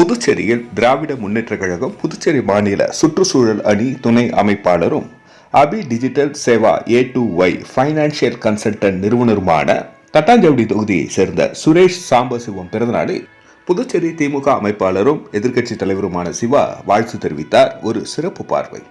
புதுச்சேரியில் திராவிட முன்னேற்ற கழகம் புதுச்சேரி மாநில சுற்றுச்சூழல் அணி துணை அமைப்பாளரும் Abhi digital Seva A to Y financial consultant நிறுவனருமான Thattanchavadi தொகுதியைச் சேர்ந்த சுரேஷ் சாம்பசிவம் பிறந்தநாளில் புதுச்சேரி திமுக அமைப்பாளரும் எதிர்க்கட்சி தலைவருமான சிவா வாழ்த்து தெரிவித்தார். ஒரு சிறப்பு பார்வை.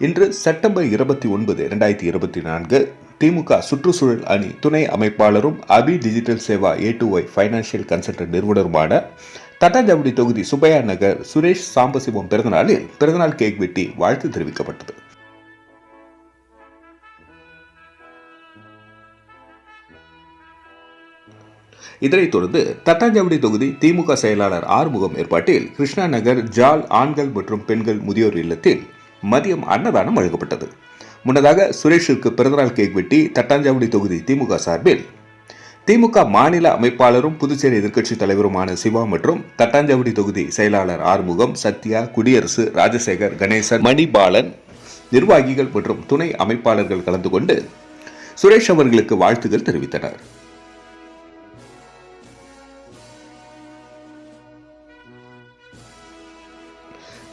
இன்று செப்டம்பர் இருபத்தி ஒன்பது இரண்டாயிரத்தி இருபத்தி நான்கு திமுக சுற்றுச்சூழல் அணி துணை அமைப்பாளரும் Abhi digital Seva A to Y financial consultant நிறுவனருமான Thattanchavadi தொகுதி சுப்பையா நகர் சுரேஷ் சாம்பசிவம் பிறந்தநாளில் பிறந்தநாள் கேக் வெட்டி வாழ்த்து தெரிவிக்கப்பட்டது. இதனைத் தொடர்ந்து தட்டாஞ்சாவடி தொகுதி திமுக செயலாளர் ஆறுமுகம் ஏற்பாட்டில் கிருஷ்ணா நகர் ஜால் ஆண்கள் மற்றும் பெண்கள் முதியோர் இல்லத்தில் மதியம் அன்னதானம் வழங்கப்பட்டது. முன்னதாக சுரேஷிற்கு பிறந்தநாள் கேக் வெட்டி தட்டாஞ்சாவடி தொகுதி திமுக சார்பில் திமுக மாநில அமைப்பாளரும் புதுச்சேரி எதிர்க்கட்சித் தலைவருமான சிவா மற்றும் தட்டாஞ்சாவடி தொகுதி செயலாளர் ஆறுமுகம் சத்யா குடியரசு ராஜசேகர் கணேசன் மணிபாலன் நிர்வாகிகள் மற்றும் துணை அமைப்பாளர்கள் கலந்து கொண்டு சுரேஷ் அவர்களுக்கு வாழ்த்துகள் தெரிவித்தனர்.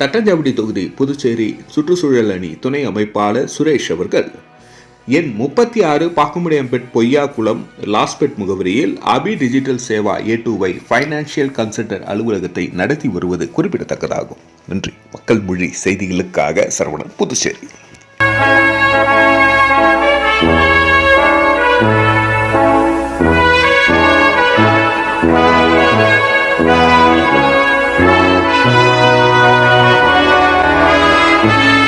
தட்டாஞ்சாவடி தொகுதி புதுச்சேரி சுற்றுச்சூழல் அணி துணை அமைப்பாளர் சுரேஷ் அவர்கள் எண் முப்பத்தி ஆறு பாக்குமுடையம்பெட் பொய்யாக்குளம் லாஸ்பெட் முகவரியில் Abhi digital Seva A to financial consultant அலுவலகத்தை நடத்தி வருவது குறிப்பிடத்தக்கதாகும். நன்றி. மக்கள் மொழி செய்திகளுக்காக சரவணன் புதுச்சேரி. என்னுடைய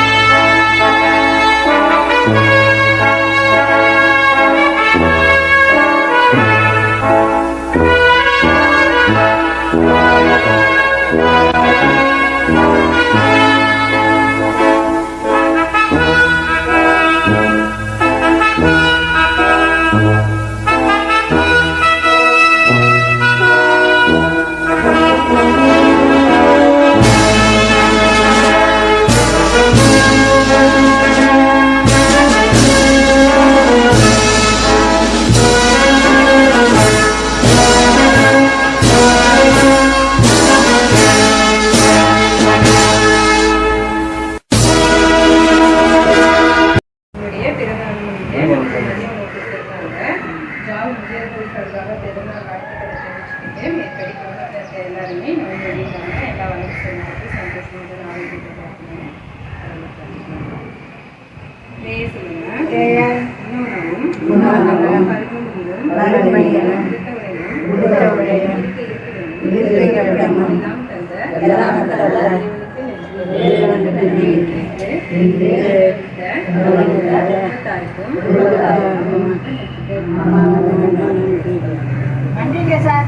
நன்றிங்க சார்.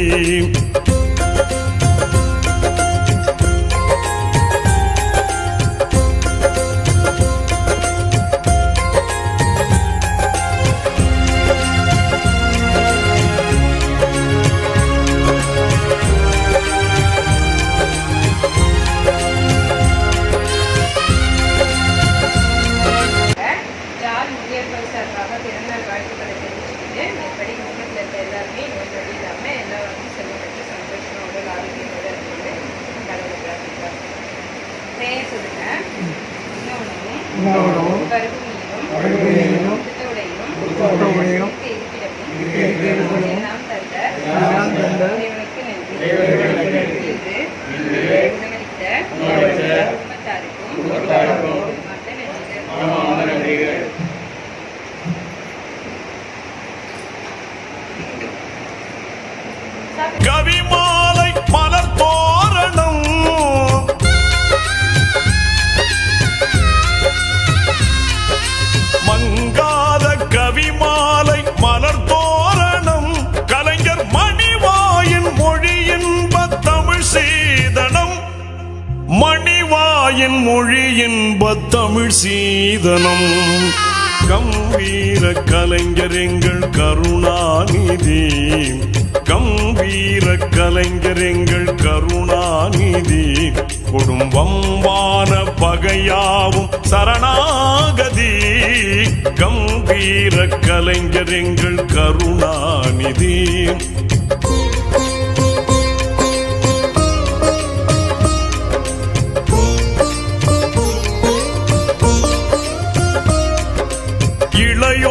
你找 இன்ப தமிழ் சீதனம். கம்பீர கலைஞர் எங்கள் கருணாநிதி. கம்பீர கலைஞர் எங்கள் கருணாநிதி. குடும்பம்பான பகையாவும் சரணாகதி. கம்பீர கலைஞர் எங்கள் கருணாநிதி.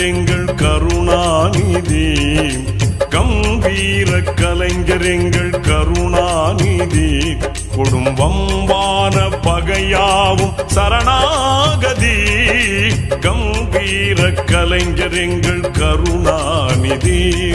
கலைஞர் எங்கள் கருணாநிதி. கம்பீர கலைஞர் எங்கள் கருணாநிதி. குடும்பம்பான பகையாவும் சரணாகதி. கம்பீர கலைஞர் எங்கள் கருணாநிதி.